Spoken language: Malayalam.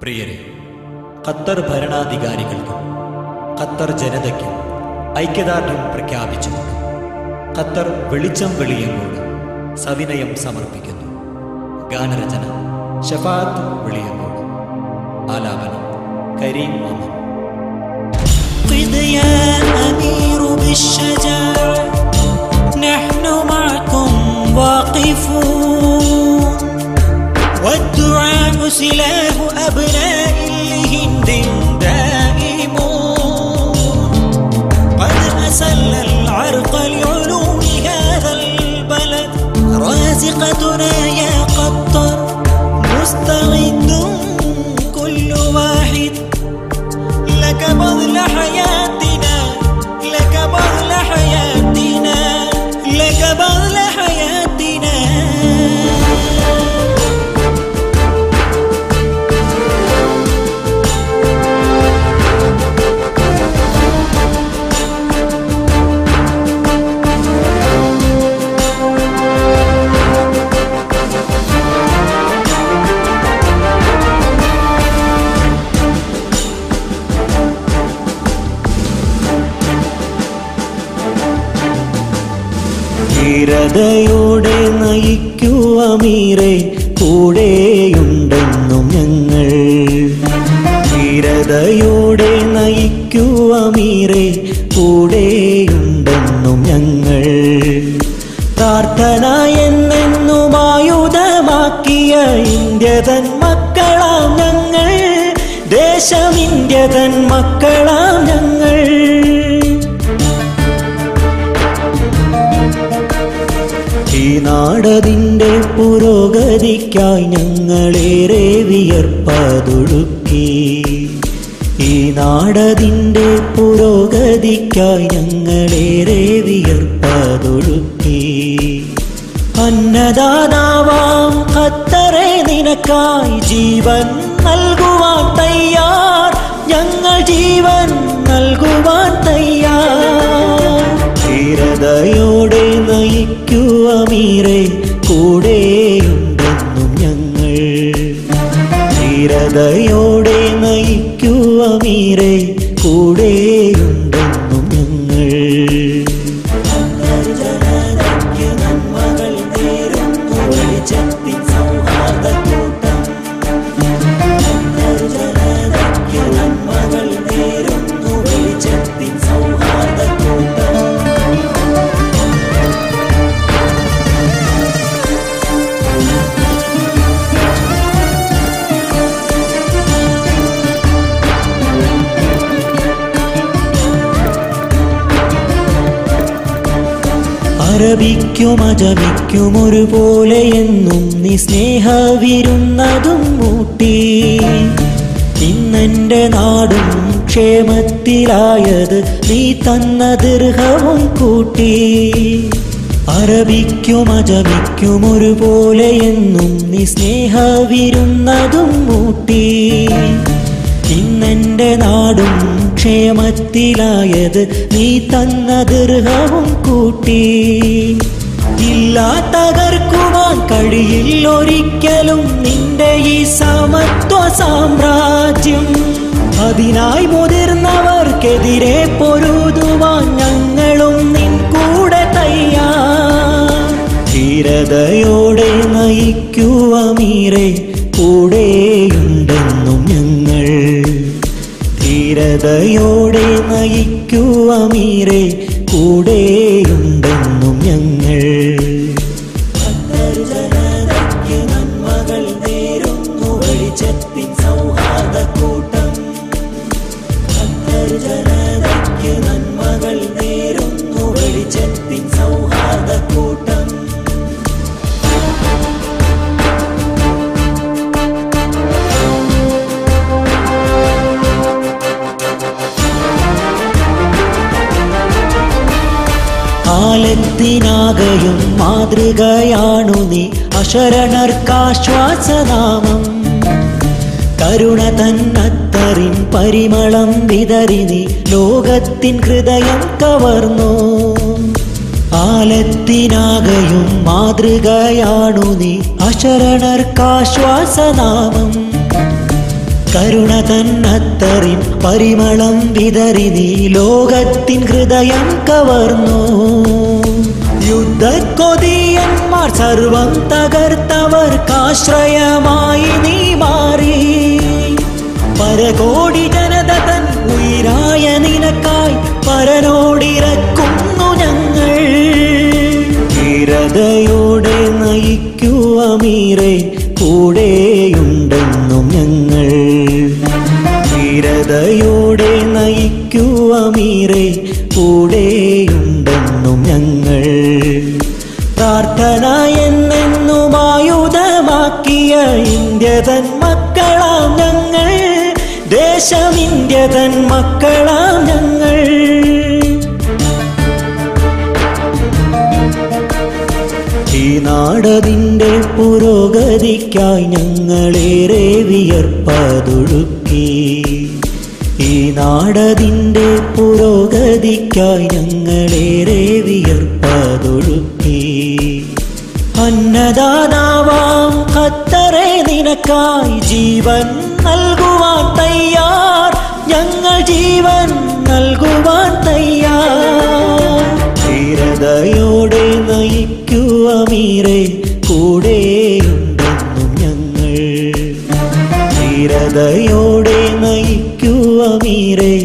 പ്രിയരെ ഖത്തർ ഭരണാധികാരികൾക്കും ഖത്തർ ജനതയ്ക്കും ഐക്യദാർഢ്യം പ്രഖ്യാപിച്ചുകൊണ്ട് ഖത്തർ വെളിച്ചം വെളിയങ്കോട് സവിനയം സമർപ്പിക്കുന്നു ഗാനരചന ഷഫാത്ത് വെളിയങ്കോട് ആലാപനം കരീം അമൻ قد يا أمير بالشجاعة نحن معكم واقفون والدعاء سلاح अब नहीं ധീരതയോടെ നയിക്കൂ അമീരെ കൂടെയുണ്ടെന്നും ഞങ്ങൾ. ധീരതയോടെ നയിക്കൂ അമീരെ കൂടെയുണ്ടെന്നും ഞങ്ങൾ. പ്രാർത്ഥന എന്നെന്നുമായുധമാക്കിയ ഇന്ത്യ തൻ മക്കളാം ഞങ്ങൾ. ദേശം ഇന്ത്യ തൻ മക്കളാം ഞങ്ങൾ. ഈ നാടതിന്റെ പുരോഗതിക്കായി ഞങ്ങളേറെ വിയർപ്പതൊഴുക്കി. ഈ നാടതിന്റെ പുരോഗതിക്കായി ഞങ്ങളേറെ വിയർപ്പതൊഴുക്കി. അന്നദാതാവാം ഖത്തറെ നിനക്കായി ജീവൻ നൽകുവാൻ തയ്യാർ. ഞങ്ങൾ ജീവൻ നൽകുവാൻ തയ്യാർ. ധീരതയോടെ കൂടെ കൂടെയുണ്ടെന്നും ഞങ്ങൾ. ധീരതയോടെ നയിക്കുക കൂടെ കൂടെയുണ്ടെന്നും അറബിക്കും അജമിക്കും ഒരുപോലെ എന്നും നീ സ്നേഹവിരുന്നതും മൂട്ടി ഇന്നെന്റെ നാടും ക്ഷേമത്തിലായത് നീ തന്ന ദീർഘവും കൂട്ടി. അറബിക്കും അജമിക്കും ഒരുപോലെ എന്നും നീ സ്നേഹവിരുന്നതും മൂട്ടി ഇന്നെന്റെ നാടും ക്ഷേമത്തിലായത് നീ തന്ന ദൃഹവും കൂട്ടി. ഇല്ലാ തകർക്കുവാൻ കഴിയില്ല ഒരിക്കലും നിന്റെ ഈ സമത്വ സാമ്രാജ്യം. അതിനായി മുതിർന്നവർക്കെതിരെ പൊരുതുവാൻ ഞങ്ങളും നിൻ കൂടെ തയ്യാർ. ധീരതയോടെ നയിക്കുക കൂടെ ധീരതയോടെ അമീരെ മീറെ കാലത്തിനാകയും മാതൃകയാണു നീ. അശരണർക്കാശ്വാസനാമം. കരുണ തന്നത്തറിൻ പരിമളം വിതറി നീ. ലോകത്തിൻ ഹൃദയം കവർന്നു. ആലത്തിനാകയും മാതൃകയാണു നീ. അശരണർക്കാശ്വാസനാമം. കരുണ തന്നത്തറിൻ പരിമളം വിതറി നീ. ലോകത്തിൻ ഹൃദയം കവർന്നു. സർവം തകർത്തവർക്കാശ്രയമായി നീ മാറി. പരകോടി ജനത തൻ ഉയരായ നിനക്കായി പരനോടിറക്കുന്നു ഞങ്ങൾ. ധീരതയോടെ നയിക്കുവമീറെ കൂടെയുണ്ടെന്നും ഞങ്ങൾ. ധീരതയോടെ നയിക്കുവമീറെ കൂടെയുണ്ടെന്നും ഞങ്ങൾ. പ്രാർത്ഥന ഇന്ത്യ തൻ മക്കളാം ഞങ്ങൾ ദേശം ഇന്ത്യ തൻ മക്കളാം ഞങ്ങൾ. ഈ നാടതിന്റെ പുരോഗതിക്കായി ഞങ്ങളേറെ വിയർപ്പതൊഴുക്കി. ഈ നാടതിന്റെ പുരോഗതിക്കായി ഞങ്ങളേറെ അന്നദാതാവാം ഖത്തറെ നിനക്കായി ജീവൻ നൽകുവാൻ തയ്യാർ. ഞങ്ങൾ ജീവൻ നൽകുവാൻ തയ്യാർ. ധീരതയോടെ കൂടെ കൂടെയുണ്ടെന്നും ഞങ്ങൾ. ധീരതയോടെ നയിക്കുവമീറെ കൂടെ